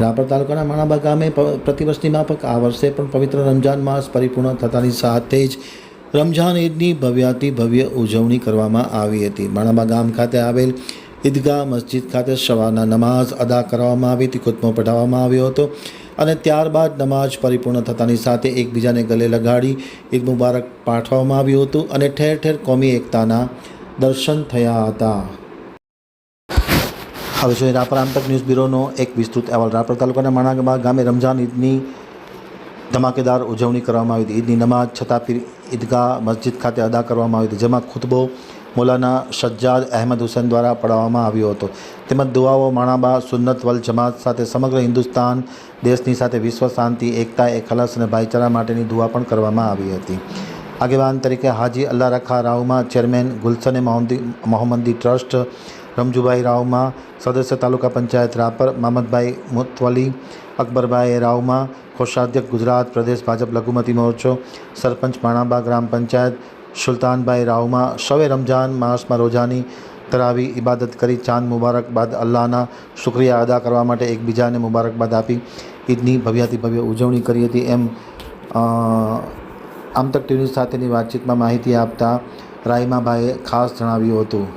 રાપર તાલુકાના માણાબા ગામે પ્રતિવર્ષની માફક આ વર્ષે પણ પવિત્ર રમજાન માસ પરિપૂર્ણ થતાની સાથે જ રમઝાન ઈદની ભવ્યાતિ ભવ્ય ઉજવણી કરવામાં આવી હતી. માણાબા ગામ ખાતે આવેલ ઈદગાહ મસ્જિદ ખાતે સવારના નમાઝ અદા કરવામાં આવી હતી, ખુદમો પઢાવવામાં આવ્યો હતો અને ત્યારબાદ નમાઝ પરિપૂર્ણ થતાની સાથે એકબીજાને ગલે લગાડી ઈદ મુબારક પાઠવવામાં આવ્યું હતું અને ઠેર ઠેર કોમી એકતાના દર્શન થયા હતા. હવે જોઈએ રાપર આમતક ન્યૂઝ બ્યુરોનો એક વિસ્તૃત અહેવાલ. રાપર તાલુકાના માણાગમા ગામે રમઝાન ઈદની ધમાકેદાર ઉજવણી કરવામાં આવી હતી. ઈદની નમાઝ છતાં પીર ઈદગાહ મસ્જિદ ખાતે અદા કરવામાં આવી હતી, જેમાં ખુતબો મૌલાના સજ્જાદ અહેમદ હુસેન દ્વારા પઢાવવામાં આવ્યો હતો. તેમજ દુઆઓ માણાબા સુન્નત વલ જમાત સાથે સમગ્ર હિન્દુસ્તાન દેશની સાથે વિશ્વ શાંતિ, એકતા એ ખલાસ અને ભાઈચારા માટેની દુઆ પણ કરવામાં આવી હતી. આગેવાન તરીકે હાજી અલ્લાહ રખા રાવમાં ચેરમેન ગુલશને મોહમ્મદી ટ્રસ્ટ રમજુભાઈ રાવમાં સદસ્ય તાલુકા પંચાયત રાપર મામદભાઈ મુતવલી અકબરભાઈ રાવમાં કોષાધ્યક્ષ ગુજરાત પ્રદેશ ભાજપ લઘુમતી મોરચો, સરપંચ માણાબા ગ્રામ પંચાયત સુલતાનભાઈ રાવમાં સવે રમઝાન માસમાં રોજાની તરાવી ઇબાદત કરી ચાંદ મુબારકબાદ અલ્લાહના શુક્રિયા અદા કરવા માટે એકબીજાને મુબારકબાદ આપી. ઈદની ભવ્યાતિ ભવ્ય ઉજવણી કરી હતી એમ આમતક ટીવી સાથેની વાતચીતમાં માહિતી આપતા રાઈમાભાઈએ ખાસ જણાવ્યું હતું.